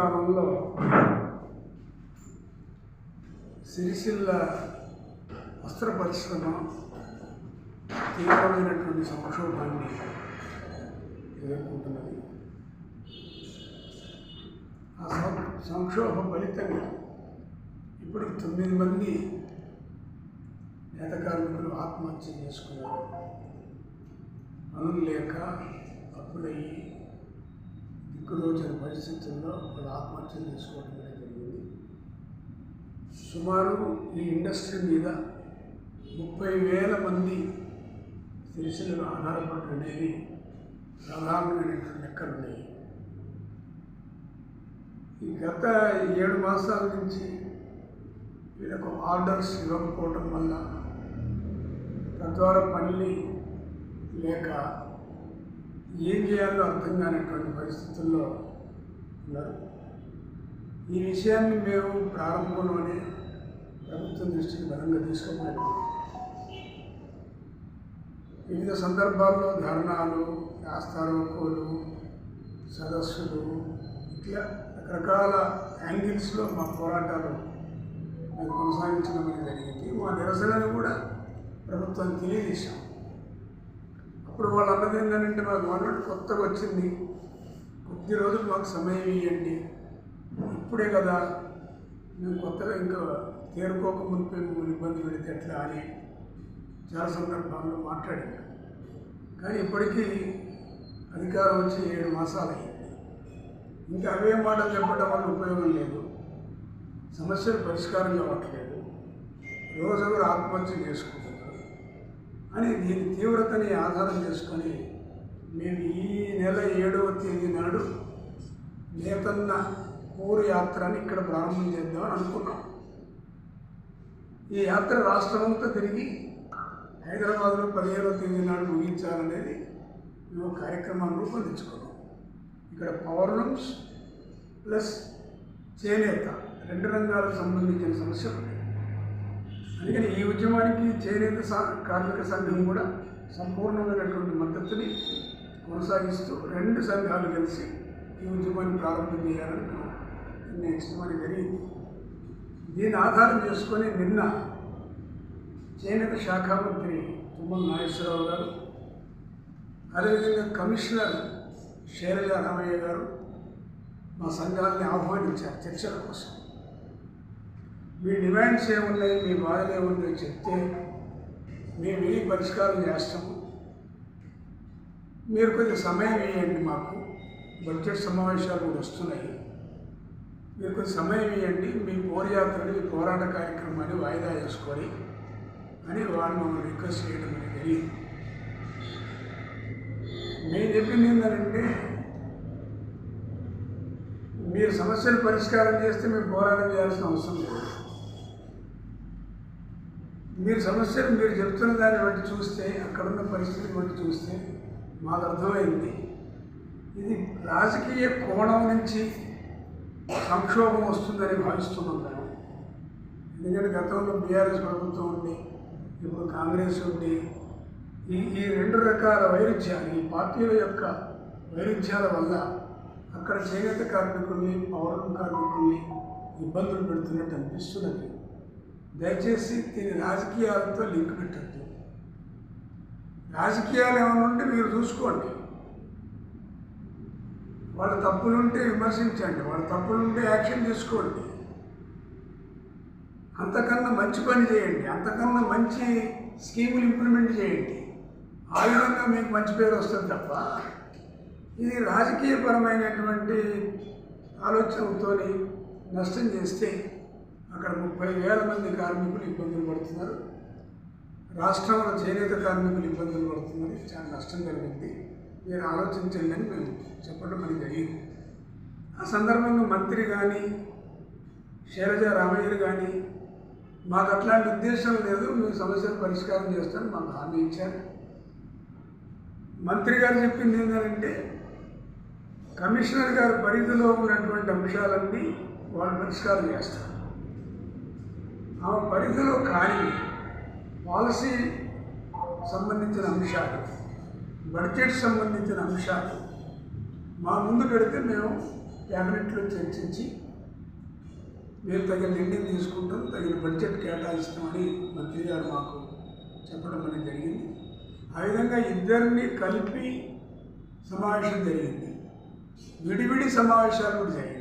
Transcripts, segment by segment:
కాలంలో సిరిసిల్ల వస్త్ర పరిశ్రమ తీవ్రమైనటువంటి సంక్షోభాన్ని ఎదుర్కొంటున్నది. ఆ సంక్షోభ ఫలితంగా ఇప్పుడు తొమ్మిది మంది నేత కార్మికులు ఆత్మహత్య చేసుకున్నారు. పనులు లేక అప్పులయ్యి దిక్కుదోచని పరిస్థితుల్లో వాళ్ళు ఆత్మహత్య చేసుకోవడం అనేది జరిగింది. సుమారు ఈ ఇండస్ట్రీ మీద ముప్పై వేల మంది తెలిసిన ఆధారపడటం అనేది సాధారణమైనటువంటి లెక్కలు ఉన్నాయి ఈ గత ఏడు మాసాల నుంచి వీళ్ళకు ఆర్డర్స్ ఇవ్వకపోవటం వల్ల తద్వారా పనులు లేక ఏం చేయాలో అర్థం కానటువంటి పరిస్థితుల్లో ఉన్నారు. ఈ విషయాన్ని మేము ప్రారంభంలోనే ప్రభుత్వం దృష్టికి బలంగా తీసుకోలేదు వివిధ సందర్భాల్లో ధర్నాలు రాస్తారోకోలు సదస్సులు ఇట్లా రకరకాల యాంగిల్స్లో మా పోరాటాలు మేము కొనసాగించడం అనేది జరిగింది. మా నిరసనను కూడా ప్రభుత్వం తెలియజేశాం. అప్పుడు వాళ్ళు అన్నది ఏంటంటే మా గవర్నమెంట్ కొత్తగా వచ్చింది. కొద్ది రోజులు మాకు సమయం ఇవ్వండి ఇప్పుడే కదా మేము కొత్తగా ఇంకా తేరుకోకముందు మిమ్మల్ని ఇబ్బంది పెడితే ఎట్లా అని చాలా సందర్భాల్లో మాట్లాడాను కానీ ఇప్పటికీ అధికారం వచ్చి ఏడు మాసాలు అయ్యింది ఇంకా అవే మాటలు చెప్పడం వల్ల ఉపయోగం లేదు. సమస్యలు పరిష్కారం కావట్లేదు. రోజువారు ఆత్మహత్య చేసుకుంటారు అని దీని తీవ్రతని ఆధారం చేసుకొని మేము ఈ నెల ఏడవ తేదీ నాడు నేతన్న ఊరు యాత్రని ఇక్కడ ప్రారంభం చేద్దామని అనుకున్నాం. ఈ యాత్ర రాష్ట్రమంతా తిరిగి హైదరాబాద్లో పదిహేడవ తేదీ నాడు ముగించాలనేది మేము కార్యక్రమాన్ని రూపొందించుకున్నాం. ఇక్కడ పవర్ లూమ్స్ ప్లస్ చేనేత రెండు రంగాలకు సంబంధించిన సమస్యలు ఉన్నాయి అందుకని ఈ ఉద్యమానికి చేనేత సా- కార్మిక సంఘం కూడా సంపూర్ణమైనటువంటి మద్దతుని కొనసాగిస్తూ రెండు సంఘాలు కలిసి ఈ ఉద్యమాన్ని ప్రారంభం చేయాలని మేము నిర్ణయించడం జరిగింది. దీన్ని ఆధారం చేసుకొని నిన్న చేనేత శాఖ మంత్రి తుమ్మల నాగేశ్వరరావు గారు అదేవిధంగా కమిషనర్ శైలజ రామయ్య గారు మా సంఘాలని ఆహ్వానించారు చర్చల కోసం. మీ డిమాండ్స్ ఏమున్నాయి మీ బాధలు ఏమున్నాయో చెప్తే మేము వెళ్ళి పరిష్కారం చేస్తాము మీరు కొద్దిగా సమయం ఇవ్వండి మాకు. బడ్జెట్ సమావేశాలు కూడా వస్తున్నాయి. మీరు కొంచెం సమయం ఇవ్వండి మీ పోరయాత్రని మీ పోరాట కార్యక్రమాన్ని వాయిదా చేసుకొని అని వాళ్ళు మమ్మల్ని రిక్వెస్ట్ చేయడం అనేది తెలియదు మేము చెప్పింది ఏంటంటే మీరు సమస్యలు పరిష్కారం చేస్తే మేము పోరాటం చేయాల్సిన అవసరం లేదు. మీరు సమస్యలు మీరు చెప్తున్న దాన్ని బట్టి చూస్తే అక్కడున్న పరిస్థితిని బట్టి చూస్తే మాకు అర్థమైంది. ఇది రాజకీయ కోణం నుంచి సంక్షోభం వస్తుందని భావిస్తున్నాం మేము. ఎందుకంటే గతంలో బీఆర్ఎస్ ప్రభుత్వం ఉండి ఇప్పుడు కాంగ్రెస్ ఉండి ఈ ఈ రెండు రకాల వైరుధ్యాలు ఈ పార్టీల యొక్క వైరుధ్యాల వల్ల అక్కడ చేనేత కార్మికుల్ని పౌరుల కార్మికుల్ని ఇబ్బందులు పెడుతున్నట్టు అనిపిస్తున్నది. దయచేసి దీని రాజకీయాలతో లింక్ పెట్టద్దు. రాజకీయాలు ఏమైనా ఉంటే మీరు చూసుకోండి. వాళ్ళ తప్పులుంటే విమర్శించండి. వాళ్ళ తప్పులుంటే యాక్షన్ తీసుకోండి. అంతకన్నా మంచి పని చేయండి. అంతకన్నా మంచి స్కీములు ఇంప్లిమెంట్ చేయండి. ఆ విధంగా మీకు మంచి పేరు వస్తుంది తప్ప ఇది రాజకీయపరమైనటువంటి ఆలోచనతో నష్టం చేస్తే అక్కడ ముప్పై వేల మంది కార్మికులు ఇబ్బందులు పడుతున్నారు. రాష్ట్రంలో చేనేత కార్మికులు ఇబ్బందులు పడుతున్నారు. చాలా నష్టం కలిగింది. మీరు ఆలోచించండి అని మేము చెప్పడం మనకి జరిగింది. ఆ సందర్భంగా మంత్రి కానీ శైలజ రామయ్యలు కానీ మాకు అట్లాంటి ఉద్దేశం లేదు. మేము సమస్యలు పరిష్కారం చేస్తాను మాకు హామీ ఇచ్చారు. మంత్రి గారు చెప్పింది ఏంటంటే కమిషనర్ గారి పరిధిలో ఉన్నటువంటి అంశాలన్నీ వాళ్ళు పరిష్కారం చేస్తారు. ఆ పరిధిలో కానీ పాలసీ సంబంధించిన అంశాలు బడ్జెట్ సంబంధించిన అంశాలు మా ముందు పెడితే మేము క్యాబినెట్లో చర్చించి మేము తగిన నిర్ణయం తీసుకుంటాం తగిన బడ్జెట్ కేటాయిస్తామని మంత్రి గారు మాకు చెప్పడం అనేది జరిగింది. ఆ విధంగా ఇద్దరిని కలిపి సమావేశం జరిగింది. విడివిడి సమావేశాలు కూడా జరిగింది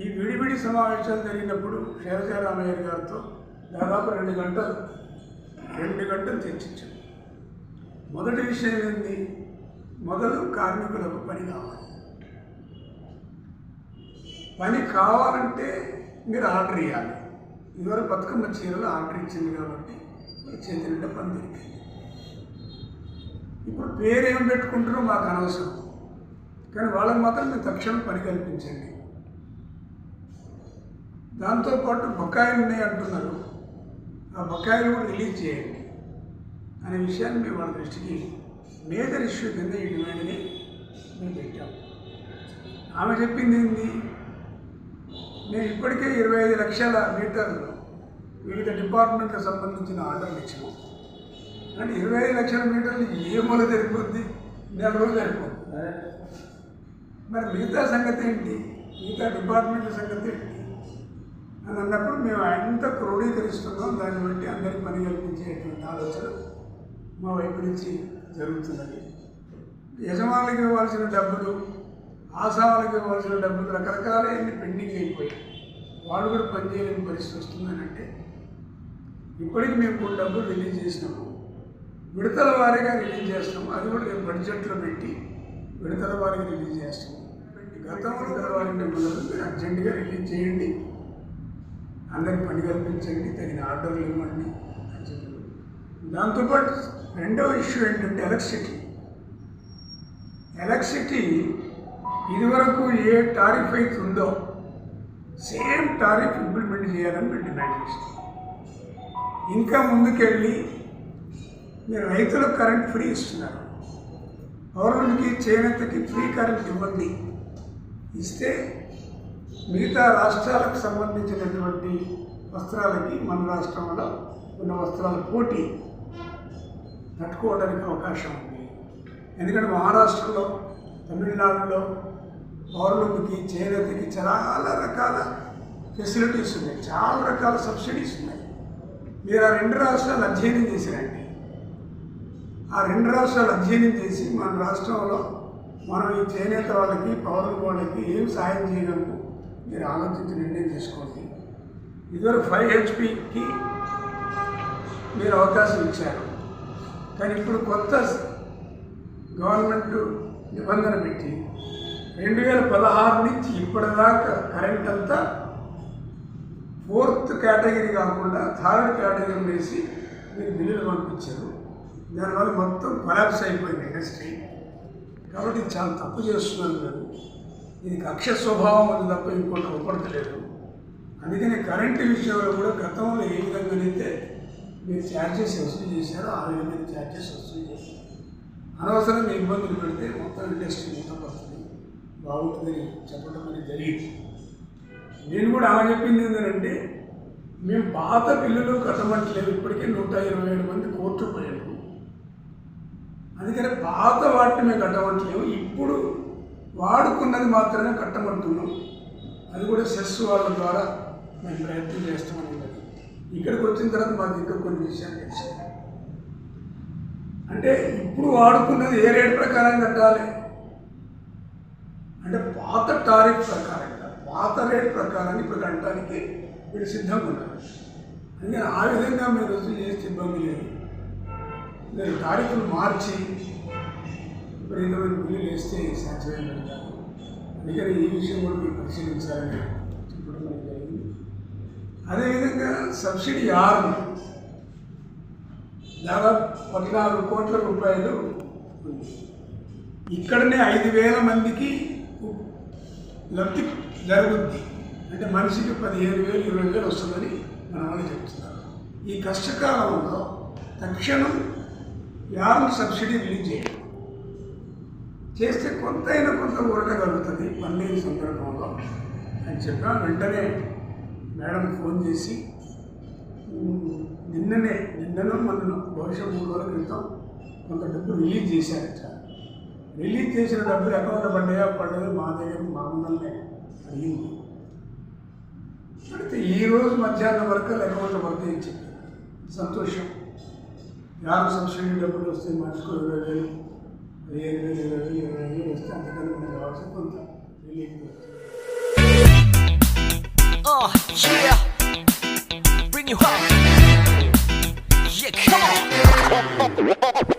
ఈ విడివిడి సమావేశాలు జరిగినప్పుడు శైలజారామయ్య గారితో దాదాపు రెండు గంటలు రెండు గంటలు చర్చించాం. మొదటి విషయం ఏంటి మొదలు కార్మికులకు పని కావాలి. పని కావాలంటే మీరు ఆర్డర్ ఇవ్వాలి ఇదివరకు బతుకమ్మ చీరలు ఆర్డర్ ఇచ్చింది కాబట్టి మీ చేతి నిండా పని దొరికింది. ఇప్పుడు పేరేం పెట్టుకుంటారో మాకు అనవసరం. కానీ వాళ్ళకి మాత్రం మీరు తక్షణం పని కల్పించండి. దాంతోపాటు బకాయిలు ఉన్నాయి అంటున్నారు. ఆ బకాయిలు కూడా రిలీజ్ చేయండి అనే విషయాన్ని మేము వాళ్ళ దృష్టికి మేజర్ ఇష్యూ కింద ఈ డిమాండ్ని మేము పెట్టాం. ఆమె చెప్పింది ఏంది? మేము ఇప్పటికే ఇరవై ఐదు లక్షల మీటర్లు వివిధ డిపార్ట్మెంట్లకు సంబంధించిన ఆర్డర్లు ఇచ్చినాం. అంటే ఇరవై ఐదు లక్షల మీటర్లు ఏ మూల సరిపోద్ది? నెల రోజులు సరిపోద్ది. మరి మిగతా సంగతి ఏంటి? మిగతా డిపార్ట్మెంట్ల సంగతి ఏంటి? అని అన్నప్పుడు మేము ఎంత క్రోడీకరిస్తున్నాం దాన్ని బట్టి అందరికి పని కల్పించేటువంటి ఆలోచన మా వైపు నుంచి జరుగుతున్నది. యజమానులకు ఇవ్వాల్సిన డబ్బులు ఆసాములకు ఇవ్వాల్సిన డబ్బులు రకరకాలన్నీ పెండింగ్ అయిపోయి వాళ్ళు కూడా పనిచేయలేని పరిస్థితి వస్తుందని అంటే ఇప్పటికి మేము కొన్ని డబ్బులు రిలీజ్ చేసినాము. విడతల వారీగా రిలీజ్ చేస్తాము. అది కూడా రేపు బడ్జెట్లో పెట్టి విడతల వారీగా రిలీజ్ చేస్తాము. గతంలో విడతల వారీగా అర్జెంటుగా రిలీజ్ చేయండి. అందరికి పని కల్పించండి తగిన ఆర్డర్లు ఇవ్వండి అని చెప్పారు. దాంతోపాటు రెండవ ఇష్యూ ఏంటంటే ఎలక్ట్రిసిటీ. ఎలక్ట్రిసిటీ ఇదివరకు ఏ టారిఫ్ అయితే ఉందో సేమ్ టారిఫ్ ఇంప్లిమెంట్ చేయాలని మేము డిమాండ్ చేస్తాం. ఇంకా ముందుకెళ్ళి మీరు రైతులకు కరెంట్ ఫ్రీ ఇస్తున్నారు. పౌరులకి చేనేతకి ఫ్రీ కరెంట్ ఇవ్వండి. ఇస్తే మిగతా రాష్ట్రాలకు సంబంధించినటువంటి వస్త్రాలకి మన రాష్ట్రంలో ఉన్న వస్త్రాల పోటీ తట్టుకోవడానికి అవకాశం ఉంది. ఎందుకంటే మహారాష్ట్రలో తమిళనాడులో పౌరులకి చేనేతకి చాలా రకాల ఫెసిలిటీస్ ఉన్నాయి. చాలా రకాల సబ్సిడీస్ ఉన్నాయి. మీరు ఆ రెండు రాష్ట్రాలు అధ్యయనం చేసిరండి. ఆ రెండు రాష్ట్రాలు అధ్యయనం చేసి మన రాష్ట్రంలో మనం ఈ చేనేత వాళ్ళకి పౌరుల వాళ్ళకి ఏం సాయం చేయగలము మీరు ఆలోచించి నిర్ణయం తీసుకోండి. ఇదివరకు ఫైవ్ హెచ్పికి మీరు అవకాశం ఇచ్చారు. కానీ ఇప్పుడు కొత్త గవర్నమెంట్ నిబంధన పెట్టి రెండు వేల పదహారు నుంచి ఇప్పటిదాకా కరెంట్ అంతా ఫోర్త్ కేటగిరీ కాకుండా థర్డ్ కేటగిరీ వేసి మీరు బిల్లులు పంపించారు. దానివల్ల మొత్తం కొలాప్స్ అయిపోయింది ఇండస్ట్రీ. కాబట్టి చాలా తప్పు చేస్తున్నారు నేను ఇది కక్ష స్వభావం అని తప్ప ఇంకోటి ఒప్పడతలేదు అందుకని కరెంటు విషయంలో కూడా గతంలో ఏ విధంగానైతే మీరు ఛార్జెస్ వసూలు చేశారో ఆ విధంగా ఛార్జెస్ వసూలు చేశారు. అనవసరంగా ఇబ్బందులు పెడితే మొత్తం ఇండస్ట్రీ పడుతుంది. బాగుంటుందని చెప్పడం అనేది జరిగింది. నేను కూడా ఆమె చెప్పింది ఏంటంటే మేము పాత బిల్లులు కట్టమంటలేము ఇప్పటికే నూట ఇరవై ఏడు మంది కోర్టు పోయారు. అందుకని పాత వాటిని మేము కట్టమంటలేము ఇప్పుడు వాడుకున్నది మాత్రమే కట్టమంటున్నాం. అది కూడా సెస్ వాళ్ళ ద్వారా మేము ప్రయత్నం చేస్తామని ఉన్నది ఇక్కడికి వచ్చిన తర్వాత మాకు ఇంకా కొన్ని విషయాలు తెలిసాయి. అంటే ఇప్పుడు వాడుకున్నది ఏ రేట్ ప్రకారం కట్టాలి? అంటే పాత టారిఫ్ ప్రకారం పాత రేట్ ప్రకారం ఇప్పుడు కట్టడానికి వీళ్ళు సిద్ధంగా ఉన్నారు. అందుకని ఆ విధంగా మీరు రుజువు చేస్తే ఇబ్బంది లేదు. మీరు టారిఫ్లు మార్చి విపరీతమైన బిల్లులు వేస్తే శాంక్షన్ కాదు. అందుకని ఈ విషయం కూడా మీరు పరిశీలించాలని చెప్పడం మనకి జరిగింది. అదేవిధంగా సబ్సిడీ ఆరు దాదాపు పద్నాలుగు కోట్ల రూపాయలు ఉంది. ఇక్కడనే ఐదు వేల మందికి లబ్ధి జరుగుద్ది. అంటే మనిషికి పదిహేను వేలు ఇరవై వేలు వస్తుందని మన వాళ్ళు చెప్తున్నారు. ఈ కష్టకాలంలో తక్షణం యారు సబ్సిడీ రిలీజ్ చేయండి. చేస్తే కొంతైనా కొంత ఊరటగలుగుతుంది మళ్ళీ ఈ సందర్భంలో అని చెప్పా వెంటనే మేడం ఫోన్ చేసి నిన్ననే నిన్ననో మొన్ననో బహుశా మూడు రోజుల క్రితం కొంత డబ్బు రిలీజ్ చేశారట. రిలీజ్ చేసిన డబ్బులు అకౌంట్ పడ్డాయా? పడ్డాయో మా దగ్గర మా ముందరనే అడిగింది. అయితే ఈరోజు మధ్యాహ్నం వరకు అకౌంట్లో పడతాయి చెప్పారు. సంతోషం. యాభై సబ్సిడీ డబ్బులు వస్తే మనిషికి ఇరవై వేలు పదిహేను వేలు ఇరవై వేలు ఇరవై వేలు వస్తే అంతకన్నా మనకు కావాల్సిన కొంత రిలీఫ్ వస్తుంది Uh, yeah. Bring you home. Yeah, come on.